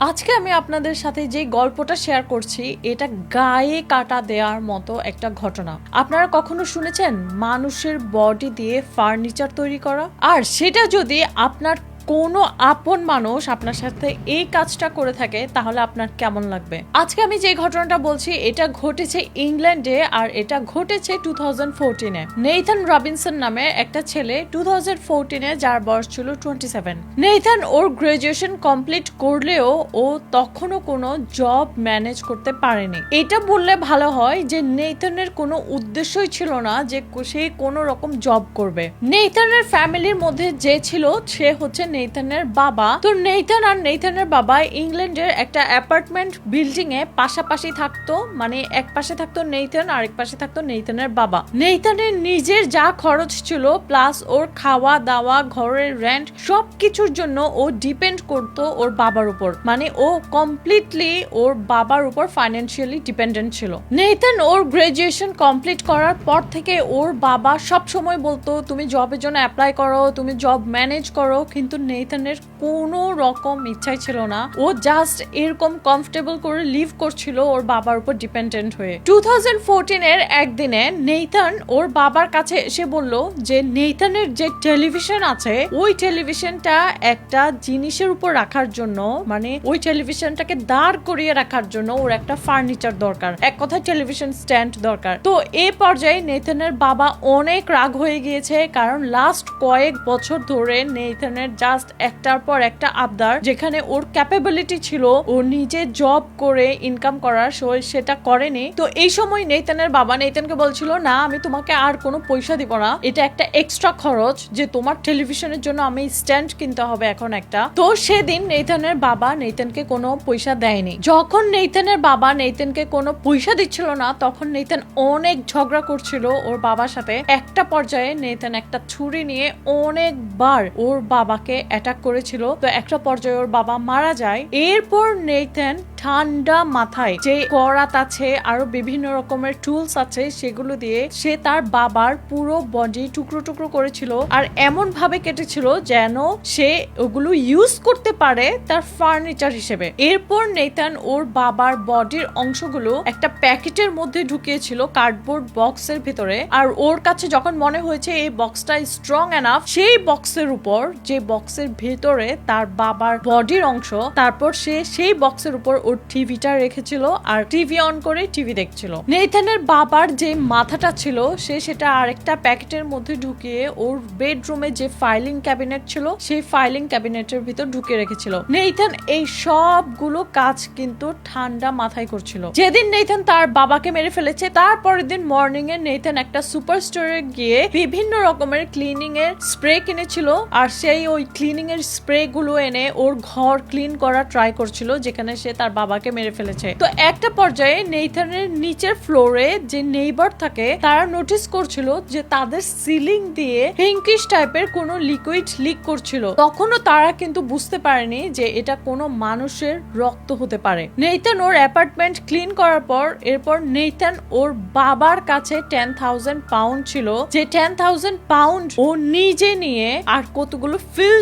আজকে আমি আপনাদের সাথে যে গল্পটা শেয়ার করছি, এটা গায়ে কাটা দেওয়ার মতো একটা ঘটনা। আপনারা কখনো শুনেছেন মানুষের বডি দিয়ে ফার্নিচার তৈরি করা? আর সেটা যদি আপনার কোনো আপন মানুষ আপনার সাথে এই কাজটা করে থাকে, তাহলে আপনার কেমন লাগবে? আজকে আমি যে ঘটনাটা বলছি, এটা ঘটেছে ইংল্যান্ডে আর এটা ঘটেছে টু থাউজেন্ড ফোরটিনে। নেইথান রবিনসন নামে একটা ছেলে টু থাউজেন্ড ফোরটিনে, যার বয়স ছিল টোয়েন্টি সেভেন। নেইথান ওর গ্রাজুয়েশন কমপ্লিট করলেও ও তখনও কোনো জব ম্যানেজ করতে পারেনি। এটা বললে ভালো হয় যে নেইথানের কোনো উদ্দেশ্যই ছিল না যে সে কোনো রকম জব করবে। নেইথানের ফ্যামিলির মধ্যে যে ছিল, সে হচ্ছে নেইথানের বাবা। তো নেইথান আর নেইথানের বাবা ইংল্যান্ডের একটা অ্যাপার্টমেন্ট বিল্ডিং এ পাশাপাশি থাকতো মানে এক পাশে থাকতো নেইথান আর এক পাশে থাকতো নেইথানের বাবা। নেইথানের নিজের যা খরচ ছিল, প্লাস ওর খাওয়া দাওয়া, ঘরের রেন্ট সব কিছুর জন্য ও ডিপেন্ড করতো ওর বাবার উপর। মানে ও কমপ্লিটলি ওর বাবার উপর ফাইন্যান্সিয়ালি ডিপেন্ডেন্ট ছিল। নেইথান ওর গ্রাজুয়েশন কমপ্লিট করার পর থেকে ওর বাবা সব সময় বলতো, তুমি জবের জন্য অ্যাপ্লাই করো, তুমি জব ম্যানেজ করো, কিন্তু নেইথানের কোনো রকম ইচ্ছাই ছিল না। ও জাস্ট এরকম কমফোর্টেবল করে লিভ করছিল ওর বাবার উপর ডিপেন্ডেন্ট হয়ে। টু থাউজেন্ড ফোরটিনের একদিনে নেইথান ওর বাবার কাছে এসে বলল যে, নেইথানের যে টেলিভিশন আছে, ওই টেলিভিশনটা একটা জিনিসের উপর রাখার জন্য মানে ওই টেলিভিশনটাকে দাঁড় করিয়ে রাখার জন্য ওর একটা ফার্নিচার দরকার, এক কথায় টেলিভিশন স্ট্যান্ড দরকার। তো এই পর্যায়ে নেইথানের বাবা অনেক রাগ হয়ে গিয়েছে, কারণ লাস্ট কয়েক বছর ধরে নেইথানের জাস্ট একটার পর একটা আবদার, যেখানে ওর ক্যাপাবিলিটি ছিল ও নিজে জব করে ইনকাম করার সেটা করেনি। তো এই সময় নেইতানের বাবা নেইতানকে বলছিল, না, আমি তোমাকে আর কোনো পয়সা দিব না। এটা একটা এক্সট্রা খরচ যে তোমার টেলিভিশনের জন্য আমি স্ট্যান্ড কিনতে হবে এখন একটা। তো সেদিন নেইথানের বাবা নেইতানকে কোনো পয়সা দেয়নি। যখন নেইতানের বাবা নেইতানকে কোনো পয়সা দিচ্ছিল না, তখন নেইতান অনেক ঝগড়া করছিল ওর বাবার সাথে। একটা পর্যায়ে নেইতান একটা ছুরি নিয়ে অনেকবার ওর বাবাকে অ্যাটাক করেছিল। তো একটা পর্যায়ে ওর বাবা মারা যায়। এরপর নেইথান ঠান্ডা মাথায় যে করাত আছে আরও বিভিন্ন রকমের টুলস আছে, সেগুলো দিয়ে সে তার বাবার পুরো বডি টুকরো টুকরো করেছিল। আর এমন ভাবে কেটেছিল যেন সে ওগুলো ইউজ করতে পারে তার ফার্নিচার হিসেবে। এরপর নেতান ওর বাবার বডির অংশগুলো একটা প্যাকেটের মধ্যে ঢুকিয়েছিল কার্ডবোর্ড বক্সের ভিতরে। আর ওর কাছে যখন মনে হয়েছে এই বক্সটা স্ট্রং এনাফ সেই বক্সের উপর যে বক্সের ভেতরে তার বাবার বডির অংশ, তারপর সে সেই বক্সের উপর ওর টিভিটা রেখেছিল আর টিভি অন করে টিভি দেখছিল। নেইথানের বাবার যে মাথাটা ছিল, সে সেটা আরেকটা প্যাকেটের মধ্যে ঢুকিয়ে ওর বেডরুমে যে ফাইলিং ক্যাবিনেট ছিল, সেই ফাইলিং ক্যাবিনেটের ভিতর ঢুকে রেখেছিল। নেইথান এই সবগুলো কাজ কিন্তু ঠান্ডা মাথায় করছিল। যেদিন নেইথান তার বাবাকে মেরে ফেলেছে তারপরের দিন মর্নিং এ নেইথান একটা সুপার স্টোরে গিয়ে বিভিন্ন রকমের ক্লিনিং এর স্প্রে কিনেছিল, আর সেই ওই ক্লিনিং এর স্প্রে গুলো এনে ওর ঘর ক্লিন করা ট্রাই করছিল, যেখানে সে তার বাবাকে মেরে ফেলেছে। তো একটা পর্যায়ে নেইথানের নিচের ফ্লোরে যে নেইবার থাকে, তারা নোটিস করছিল যে তাদের সিলিং দিয়ে পিঙ্কিশ টাইপের কোনো লিকুইড লিক করছিল। তখনও তারা কিন্তু বুঝতে পারেনি যে এটা কোনো মানুষের রক্ত হতে পারে। নেইথান ওর অ্যাপার্টমেন্ট ক্লিন করার পর, এরপর নেইথান ওর বাবার কাছে টেন থাউজেন্ড পাউন্ড ছিল। যে টেন থাউজেন্ড পাউন্ড ও নিজে নিয়ে আর কতগুলো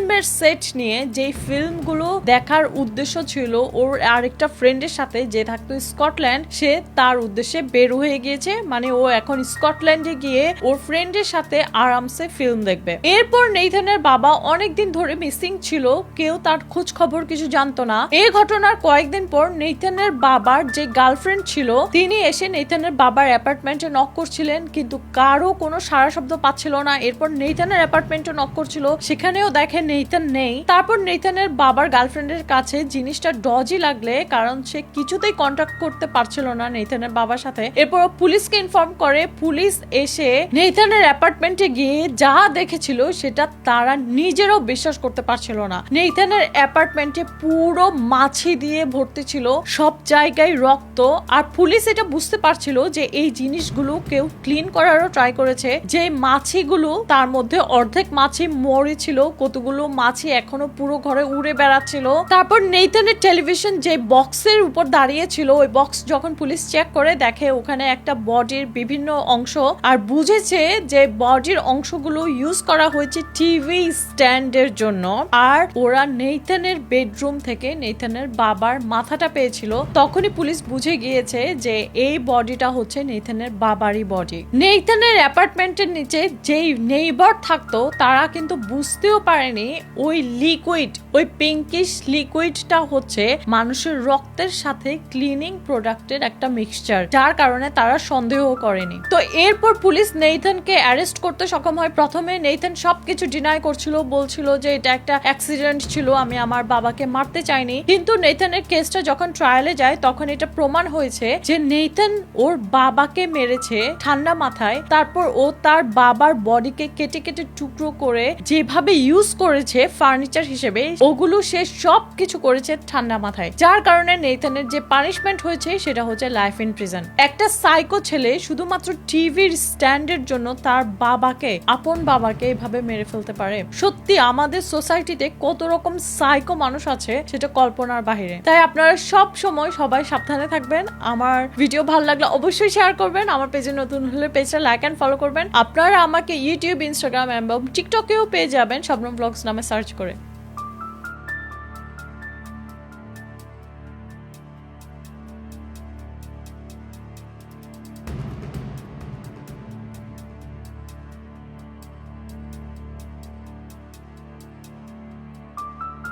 ফিল্মের সেট নিয়ে যে ফিল্মগুলো দেখার উদ্দেশ্য ছিল, ওর আরেকটা ফ্রেন্ডের সাথে যে থাকতো স্কটল্যান্ড, সে তার উদ্দেশ্যে বের হয়ে গিয়েছে। মানে ও এখন স্কটল্যান্ডে গিয়ে ওর ফ্রেন্ডের সাথে আরামসে ফিল্ম দেখবে। এরপর নেইথানের বাবা অনেকদিন ধরে মিসিং ছিল, কেউ তার খোঁজ খবর কিছু জানতো না। এই ঘটনার কয়েকদিন পর নেইথানের বাবার যে গার্লফ্রেন্ড ছিল, তিনি এসে নেইথানের বাবার অ্যাপার্টমেন্টে নক করছিলেন, কিন্তু কারও কোনো সারা শব্দ পাচ্ছিল না। এরপর নেইথানের অ্যাপার্টমেন্টে নক করছিল। সেখানেও দেখে নেইথান নেই। তারপর নেইথানের বাবার গার্লফ্রেন্ডের কাছে জিনিসটা ডজি লাগলে, কারণ সে কিছুতেই কন্ট্যাক্ট করতে পারছিল না নেইথানের বাবার সাথে। এরপর পুলিশকে ইনফর্ম করে, পুলিশ এসে নেইথানের অ্যাপার্টমেন্টে গিয়ে যা দেখেছিল সেটা তারা নিজেরাও বিশ্বাস করতে পারছিল না। নেইথানের অ্যাপার্টমেন্টে পুরো মাছি দিয়ে ভর্তি ছিল, সব জায়গায় রক্ত, আর পুলিশ এটা বুঝতে পারছিল যে এই জিনিসগুলো কেউ ক্লিন করারও ট্রাই করেছে। যে মাছিগুলো, তার মধ্যে অর্ধেক মাছি মরেছিল কতগুলো মাছি এখনও পুরো ঘরে উড়ে বেড়াচ্ছিল। তারপর নেইথানের টেলিভিশন যে বক্সের উপর দাঁড়িয়েছিল, ওই বক্স যখন পুলিশ চেক করে দেখে ওখানে একটা বডির বিভিন্ন অংশ। আর বুঝেছে যে বডির অংশগুলো ইউজ করা হয়েছে টিভি স্ট্যান্ডের জন্য। আর ওরা নেইথানের বেডরুম থেকে নেইথানের বাবার মাথাটা পেয়েছিল। তখনই পুলিশ বুঝে গিয়েছে যে এই বডিটা হচ্ছে নেইথানের বাবারই বডি। নেইথানের অ্যাপার্টমেন্টের নিচে যেই নেইবার থাকতো, তারা কিন্তু বুঝতেও পারেনি ওই লিকুইড ওই পিঙ্কিশ লিকুইডটা হচ্ছে মানুষের রক্তের সাথে ক্লিনিং প্রোডাক্টের একটা মিক্সচার যার কারণে তারা সন্দেহ করেনি। তো এরপর পুলিশ নেইথানকে অ্যারেস্ট করতে সক্ষম হয়। প্রথমে নেইথান সবকিছু ডিনাই করছিল, বলছিল যে এটা একটা অ্যাক্সিডেন্ট ছিল, আমি আমার বাবাকে মারতে চাইনি। কিন্তু নেইথানের কেসটা যখন ট্রায়ালে যায়, তখন এটা প্রমাণ হয়েছে যে নেইথান ওর বাবাকে মেরেছে ঠান্ডা মাথায়, তারপর ও তার বাবার বডিকে কেটে কেটে টুকরো করে যেভাবে ইউজ করেছে ফার্নিচার হিসেবে, ওগুলো সে সব কিছু করেছে ঠান্ডা মাথায়। যার কারণে নেইথানের যে পানিশমেন্ট হয়েছে, সেটা হচ্ছে লাইফ ইন প্রিজন একটা সাইকো ছেলে শুধুমাত্র টিভির স্ট্যান্ডের জন্য তার বাবাকে, আপন বাবাকে এভাবে মেরে ফেলতে পারে। সত্যি আমাদের সোসাইটিতে কত রকম সাইকো মানুষ আছে, সেটা কল্পনার বাহিরে। তাই আপনারা সব সময় সবাই সাবধানে থাকবেন। আমার ভিডিও ভালো লাগলে অবশ্যই শেয়ার করবেন। আমার পেজে নতুন হলে পেজটা লাইক অ্যান্ড ফলো করবেন। আপনারা আমাকে ইউটিউব ইনস্টাগ্রাম এবং টিকটকেও পেয়ে যাবেন। শবনম ব্লগস নামে সার্চ করে।